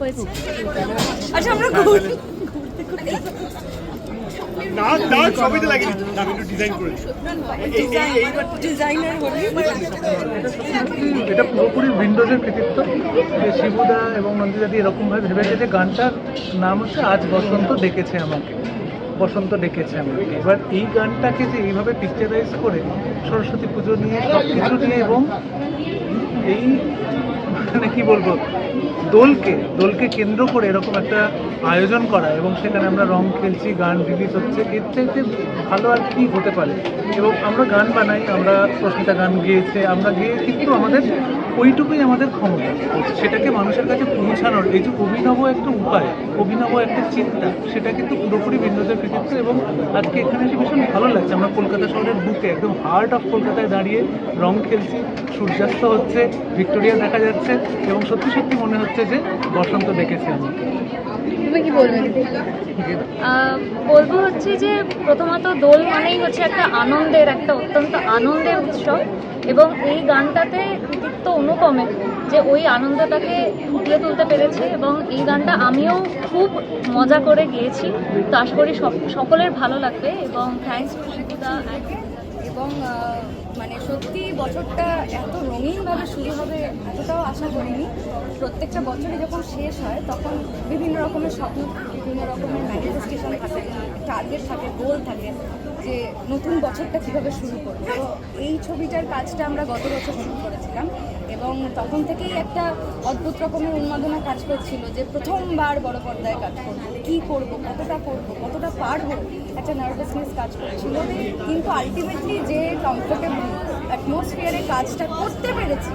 হয়েছে? আচ্ছা আমরা ঘুর- না না ছবিতে লাগিয়ে দিচ্ছি। আমি একটু ডিজাইন করেছি ডিজাইনার হলি এটা পুরোপুরি উইন্ডোজের কৃতিত্ব। যে শিবুদা এবং নন্দিদাদি এরকমভাবে ভেবেছে যে গানটার নাম হচ্ছে আজ বসন্ত ডেকেছে আমাকে। বসন্ত ডেকেছে আমাকে। এবার এই গানটাকে যে এইভাবে পিকচারাইজ করে সরস্বতী পুজো নিয়ে সব কিছু নিয়ে এবং এই মানে কি বলব, দোলকে দোলকে কেন্দ্র করে এরকম একটা আয়োজন করা এবং সেখানে আমরা রং খেলছি, গান রিলিজ হচ্ছে, এর চাইতে ভালো আর কি হতে পারে? এবং আমরা গান বানাই, আমরা প্রস্মিতা গান গেয়েছে, আমরা গেয়ে কিন্তু আমাদের, ওইটুকুই আমাদের ক্ষমতা। সেটাকে মানুষের কাছে পৌঁছানোর এই যে অভিনব একটা উপায়, অভিনব একটা চিন্তা, সেটা কিন্তু পুরোপুরি বিনোদের কৃতিত্ব এবং আজকে এখানে এসে ভীষণ ভালো লাগছে। আমরা কলকাতা শহরের বুকে, একদম হার্ট অফ কলকাতায় দাঁড়িয়ে রং খেলছি, সূর্যাস্ত হচ্ছে ভিক্টোরিয়া দেখা যাচ্ছে এবং সত্যি সত্যি মনে হচ্ছে যে বসন্ত ডেকেছে আমাকে। তুমি কি বলবে? বলব হচ্ছে যে প্রথমত দোল মানেই হচ্ছে একটা আনন্দের একটা অত্যন্ত আনন্দের উৎসব এবং এই গানটাতে কৃতিত্ব অনুপমে যে ওই আনন্দটাকে ফুটিয়ে তুলতে পেরেছে এবং এই গানটা আমিও খুব মজা করে গিয়েছি। তো আশা করি সব- সকলের ভালো লাগবে এবং থ্যাংকস টু শিবুদা এবং মানে সত্যি বছরটা এত রঙিনভাবে শুরু হবে এতটাও আশা করিনি। প্রত্যেকটা বছরই যখন শেষ হয় তখন বিভিন্ন রকমের স্বপ্ন বিভিন্ন রকমের ম্যানিফেস্টেশন থাকে টার্গেট থাকে গোল থাকে, যে নতুন বছরটা কীভাবে শুরু করব। তো এই ছবিটার কাজটা আমরা গত বছর শুরু করেছিলাম এবং তখন থেকেই একটা অদ্ভুত রকমের উন্মাদনা কাজ করছিল যে প্রথমবার বড় পর্দায় কাজ করব। কী করব? কতটা করব? কতটা পারব? একটা নার্ভাসনেস কাজ করছিল। কিন্তু আলটিমেটলি যে কমফোর্টেবল অ্যাটমসফিয়ারে কাজটা করতে পেরেছি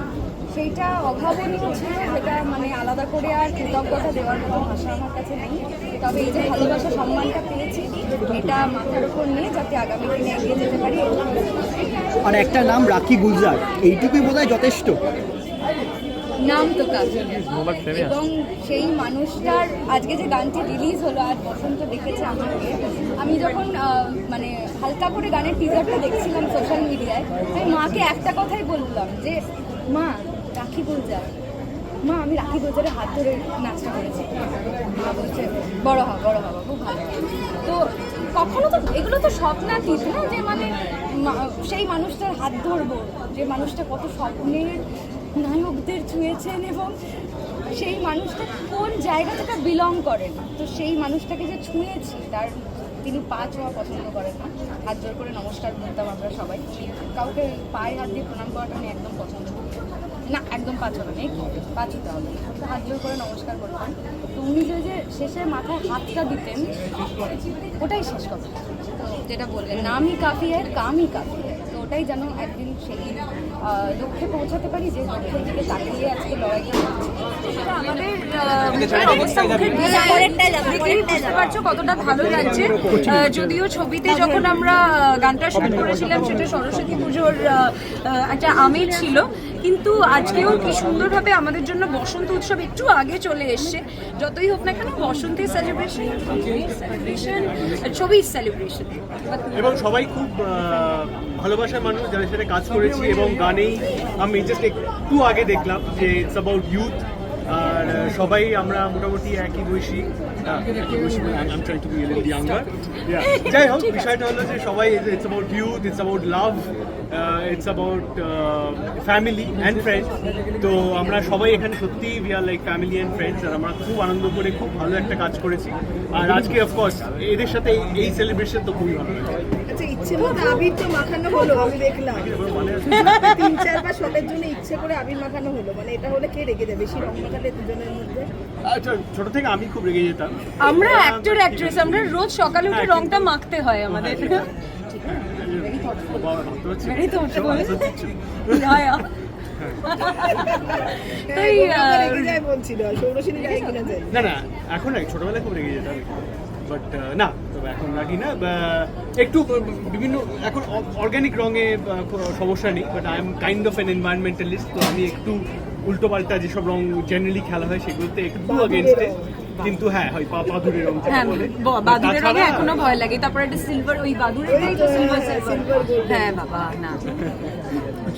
সেইটা অভাবনীয় ছিল যেটা মানে আলাদা করে আর কৃতজ্ঞতা দেওয়ার মতো ভাষা আমার কাছে নেই। তবে এই যে ভালোবাসা সম্মানটা পেয়েছি এটা মাথার উপর নিয়ে যাতে আগামী দিনে এগিয়ে যেতে পারি আর একটা নাম রাখি গুলজার এইটুকুই বোধ যথেষ্ট। নাম তো কাজ এবং সেই মানুষটার আজকে যে গানটি রিলিজ হলো আর বসন্ত দেখেছে আমাকে আমি যখন মানে হালকা করে গানের টিজারটা দেখছিলাম সোশ্যাল মিডিয়ায় আমি মাকে একটা কথাই বললাম যে মা রাখি গুলজার মা, আমি রাখি গুলজারের হাত ধরে নাচটা করেছি। মা বলছে, বড় হ বড় হবা খুব ভালো। তো কখনো তো, এগুলো তো স্বপ্নাতীত না যে মানে সেই মানুষটার হাত ধরবো, যে মানুষটা কত স্বপ্নের নায়কদের ছুঁয়েছেন এবং সেই মানুষটা কোন জায়গা থেকে বিলং করেন তো সেই মানুষটাকে যে ছুঁয়েছি, তার তিনি পা ছোঁয়া পছন্দ করেন না। হাত জোর করে নমস্কার করতাম আমরা সবাই। কাউকে পায়ে হাত দিয়ে প্রণাম করাটা আমি একদম পছন্দ করি না। একদম পা ছোঁয়া নেই। পা ছুতে হবে হাত জোর করে নমস্কার করতাম। তো উনি যে যে শেষে মাথায় হাতটা দিতেন, ওটাই শেষ কথা। তো যেটা বললেন নামই কাফি আর কামই কাফি হয় তো ওটাই যেন একদিন সেই লক্ষ্যে পৌঁছাতে পারি যে লক্ষ্যের দিকে তাকিয়ে আজকে লড়াইটা আমাদের অবস্থা মুখের বুঝতে পারছ কতটা ভালো লাগছে। যদিও ছবিতে যখন আমরা গানটা শুট করেছিলাম সেটা সরস্বতী পুজোর একটা আমেজ ছিল। কিন্তু আজকেও কি সুন্দরভাবে আমাদের জন্য বসন্ত উৎসব একটু আগে চলে এসছে। যতই হোক না কেন বসন্তের সেলিব্রেশন সেলিব্রেশন ছবির সেলিব্রেশন এবং সবাই খুব ভালোবাসার মানুষ যাদের সাথে কাজ করেছি এবং গানেই আমি জাস্ট একটু আগে দেখলাম যে ইটস অ্যাবাউট ইউথ আর সবাই আমরা মোটামুটি একই বয়সী। ইয়াঙ্গার যাই হোক বিষয়টা হলো যে সবাই it's about youth it's about love it's about family and friends তো আমরা সবাই এখানে সত্যি we are like family and friends আর আমরা খুব আনন্দ করে খুব ভালো একটা কাজ করেছি। আর আজকে অফকোর্স এদের সাথে এই- এই সেলিব্রেশন তো খুবই ভালো লাগে। আচ্ছা ইচ্ছে মতো আবির তো মাখানো হলো আমি দেখলাম। তিন চারবার শটের জন্য ইচ্ছে করে আবির মাখানো হলো। মানে এটা হলে কে রেগে যায় বেশি রং মাখালে দুজনের মধ্যে। আচ্ছা ছোট থেকে আমি খুব রেগে যেতাম। আমরা অ্যাক্টর অ্যাক্ট্রেস আমরা রোজ সকালে উঠে রংটা মাখতে হয় আমাদের. তাই বলছিল যায় কিনা যায়। না না এখন ছোটবেলায় খুব রেগে যেতাম। বাট না তবে এখন রাগি না একটু বিভিন্ন এখন অর্গানিক রঙে কোনো সমস্যা নেই but I am kind of an environmentalist তো আমি একটু উল্টো পাল্টা যেসব রং জেনারেলি খেলা হয় সেগুলোতে একটু অগেনস্টে কিন্তু হ্যাঁ হয় পা পাথুরে রং যেটা হ্যাঁ বলে। বাদুড়ের রঙে এখনও ভয় লাগে তারপরে একটা সিলভার ওই বাদুড়েরই তো সিলভার হ্যাঁ বাবা না।